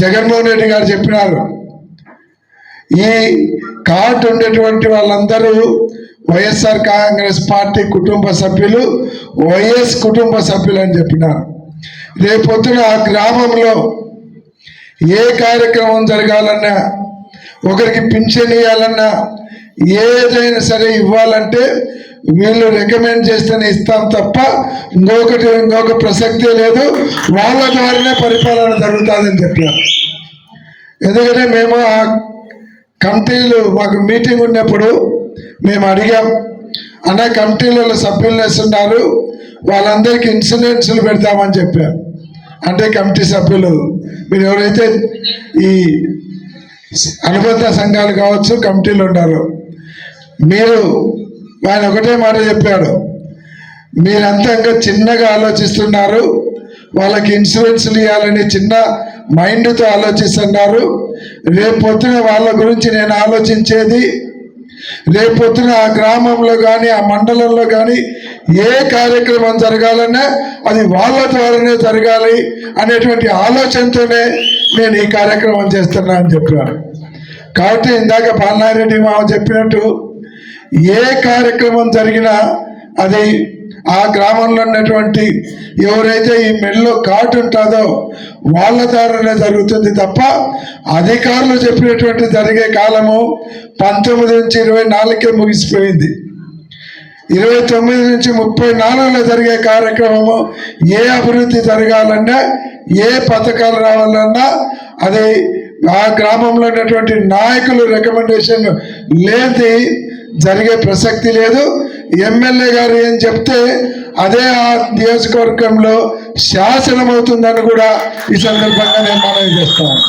జగన్మోహన్ రెడ్డి గారు చెప్పినారు. ఈ కార్డు ఉండేటువంటి వాళ్ళందరూ వైఎస్ఆర్ కాంగ్రెస్ పార్టీ కుటుంబ సభ్యులు వైఎస్ కుటుంబ సభ్యులు అని చెప్పినారు. రేపొద్దున ఆ గ్రామంలో ఏ కార్యక్రమం జరగాలన్నా ఒకరికి పింఛన్ ఇవ్వాలన్నా ఏదైనా సరే ఇవ్వాలంటే వీళ్ళు రికమెండ్ చేస్తేనే ఇస్తాం తప్ప ఇంకొకటి ఇంకొక ప్రసక్తే లేదు. వాళ్ళ ద్వారానే పరిపాలన జరుగుతుందని చెప్పారు. ఎందుకంటే మేము ఆ కమిటీలు మాకు మీటింగ్ ఉన్నప్పుడు మేము అడిగాం. అన్న కమిటీలలో సభ్యులు వేస్తున్నారు వాళ్ళందరికీ ఇన్సూరెన్స్లు పెడతామని చెప్పారు. అంటే కమిటీ సభ్యులు మీరు ఎవరైతే ఈ అనుబంధ సంఘాలు కావచ్చు కమిటీలు ఉన్నారు మీరు ఆయన ఒకటే మాట చెప్పాడు. మీరంతా ఇంకా చిన్నగా ఆలోచిస్తున్నారు. వాళ్ళకి ఇన్సూరెన్స్లు ఇవ్వాలని చిన్న మైండ్తో ఆలోచిస్తున్నారు. రేపొద్దున వాళ్ళ గురించి నేను ఆలోచించేది రేపొద్దున ఆ గ్రామంలో కానీ ఆ మండలంలో కానీ ఏ కార్యక్రమం జరగాలన్నా అది వాళ్ళ ద్వారానే జరగాలి అనేటువంటి ఆలోచనతోనే నేను ఈ కార్యక్రమం చేస్తున్నా అని చెప్పాను కాబట్టి ఇందాక పాలనారెడ్డి మామ చెప్పినట్టు ఏ కార్యక్రమం జరిగినా అది ఆ గ్రామంలో ఉన్నటువంటి ఎవరైతే ఈ మెల్లో కాటు ఉంటుందో వాళ్ళ ద్వారానే జరుగుతుంది తప్ప అధికారులు చెప్పినటువంటి జరిగే కాలము పంతొమ్మిది నుంచి ఇరవై నాలుగుకే ముగిసిపోయింది. ఇరవై తొమ్మిది నుంచి ముప్పై నాలుగులో జరిగే కార్యక్రమము ఏ అభివృద్ధి జరగాలన్నా ఏ పథకాలు రావాలన్నా అది ఆ గ్రామంలో ఉన్నటువంటి నాయకులు రికమెండేషన్ లేని జరిగే ప్రసక్తి లేదు. ఎమ్మెల్యే గారు ఏం చెప్తే అదే ఆ నియోజకవర్గంలో శాసనం అవుతుందని కూడా ఈ సందర్భంగా నేను మనవి చేస్తాను.